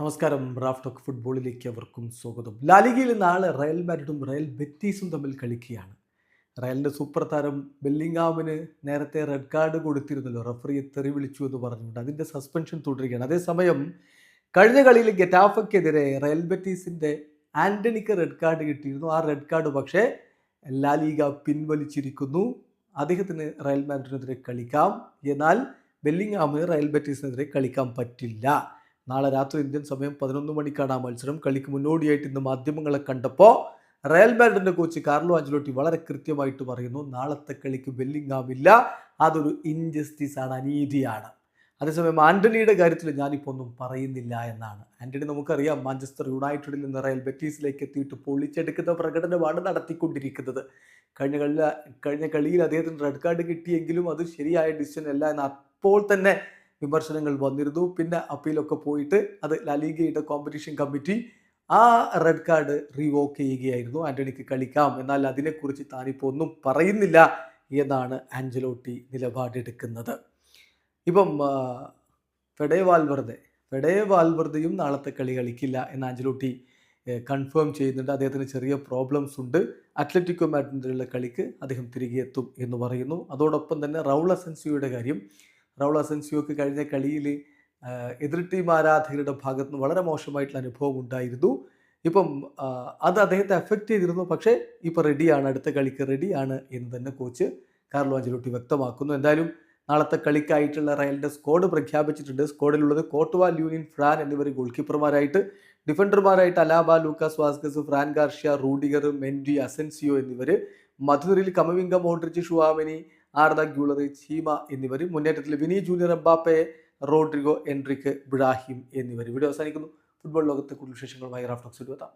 നമസ്കാരം Raf talk ഫുട്ബോളിലേക്ക് അവർക്കും സ്വാഗതം. ലാലിഗയിൽ നാളെ റയൽ മാഡ്രിഡും റയൽ ബെറ്റീസും തമ്മിൽ കളിക്കുകയാണ്. റയലിന്റെ സൂപ്പർ താരം ബെല്ലിങ്ഹാമിന് നേരത്തെ റെഡ് കാർഡ് കൊടുത്തിരുന്നല്ലോ. റഫറിയെ തെറി വിളിച്ചു എന്ന് പറഞ്ഞുകൊണ്ട് അതിന്റെ സസ്പെൻഷൻ തുടരുകയാണ്. അതേസമയം കഴിഞ്ഞ കളിയിൽ ഗെറ്റാഫയ്ക്കെതിരെ റയൽ ബെറ്റീസിന്റെ ആന്റണിക്ക് റെഡ് കാർഡ് കിട്ടിയിരുന്നു. ആ റെഡ് കാർഡ് പക്ഷേ ലാലിഗ പിൻവലിച്ചിരിക്കുന്നു. അദ്ദേഹത്തിന് റയൽ മാഡ്രിഡിനെതിരെ കളിക്കാം. എന്നാൽ ബെല്ലിങ്ഹാമിന് റയൽ ബെറ്റീസിനെതിരെ കളിക്കാൻ പറ്റില്ല. നാളെ രാത്രി ഇന്ത്യൻ സമയം പതിനൊന്ന് മണിക്കാണ് ആ മത്സരം. കളിക്ക് മുന്നോടിയായിട്ട് ഇന്ന് മാധ്യമങ്ങളെ കണ്ടപ്പോൾ റയൽ ബാൻഡിന്റെ കോച്ച് കാർലോ ആഞ്ചലോട്ടി വളരെ കൃത്യമായിട്ട് പറയുന്നു നാളത്തെ കളിക്ക് ബെല്ലിങ്ങാവില്ല അതൊരു ഇൻജസ്റ്റിസ് ആണ് അനീതിയാണ്. അതേസമയം ആന്റണിയുടെ കാര്യത്തിൽ ഞാനിപ്പോൾ ഒന്നും പറയുന്നില്ല എന്നാണ്. ആന്റണി നമുക്കറിയാം മാഞ്ചസ്റ്റർ യുണൈറ്റഡിൽ നിന്ന് റയൽ ബെറ്റീസിലേക്ക് എത്തിയിട്ട് പൊളിച്ചെടുക്കുന്ന പ്രകടനമാണ് നടത്തിക്കൊണ്ടിരിക്കുന്നത്. കഴിഞ്ഞ കളി കഴിഞ്ഞ കളിയിൽ അദ്ദേഹത്തിന് റെഡ് കാർഡ് കിട്ടിയെങ്കിലും അത് ശരിയായ ഡിസിഷൻ അല്ല എന്ന് അപ്പോൾ തന്നെ വിമർശനങ്ങൾ വന്നിരുന്നു. പിന്നെ അപ്പീലൊക്കെ പോയിട്ട് അത് ലാലിഗയുടെ കോമ്പറ്റീഷൻ കമ്മിറ്റി ആ റെഡ് കാർഡ് റിവോക്ക് ചെയ്യുകയായിരുന്നു. ആന്റണിക്ക് കളിക്കാം. എന്നാൽ അതിനെക്കുറിച്ച് താനിപ്പോൾ ഒന്നും പറയുന്നില്ല എന്നാണ് ആഞ്ചലോട്ടി നിലപാടെടുക്കുന്നത്. ഇപ്പം ഫെഡേ വാൽവർദെ ഫെഡേ വാൽവർദയും നാളത്തെ കളി കളിക്കില്ല എന്ന് ആഞ്ചലോട്ടി കൺഫേം ചെയ്യുന്നുണ്ട്. അദ്ദേഹത്തിന് ചെറിയ പ്രോബ്ലംസ് ഉണ്ട്. അത്ലറ്റിക്കോ മാഡ്രിഡിലുള്ള കളിക്ക് അദ്ദേഹം തിരികെ എത്തും എന്ന് പറയുന്നു. അതോടൊപ്പം തന്നെ റൗൾ അസൻസിയുടെ കാര്യം റൗൾ അസൻസിയോക്ക് കഴിഞ്ഞ കളിയിൽ എതിർ ടീം ആരാധകരുടെ ഭാഗത്ത് നിന്ന് വളരെ മോശമായിട്ടുള്ള അനുഭവം ഉണ്ടായിരുന്നു. ഇപ്പം അത് അദ്ദേഹത്തെ അഫക്റ്റ് ചെയ്തിരുന്നു. പക്ഷേ ഇപ്പോൾ റെഡിയാണ് അടുത്ത കളിക്ക് റെഡിയാണ് എന്ന് തന്നെ കോച്ച് കാർലോ അഞ്ചലോട്ടി വ്യക്തമാക്കുന്നു. എന്തായാലും നാളത്തെ കളിക്കായിട്ടുള്ള റയലിന്റെ സ്കോഡ് പ്രഖ്യാപിച്ചിട്ടുണ്ട്. സ്ക്വാഡിലുള്ളത് കോട്ടുവാൽ യൂണിയൻ ഫ്രാൻ എന്നിവർ ഗോൾ കീപ്പർമാരായിട്ട് ഡിഫൻഡർമാരായിട്ട് Alaba Lucas Vazquez Fran Garcia Rudiger Mendy Asensio എന്നിവർ മധുരിൽ Camavinga Modric Tchouameni Arda Guler Cheema എന്നിവർ മുന്നേറ്റത്തിൽ Vini Junior Mbappe Rodrygo Endrick Ibrahim എന്നിവർ ഇവിടെ അവസാനിക്കുന്നു. ഫുട്ബോൾ ലോകത്തെ കൂടുതൽ വിശേഷങ്ങളുമായി റാഫ്റ്റോക്സ് എത്താം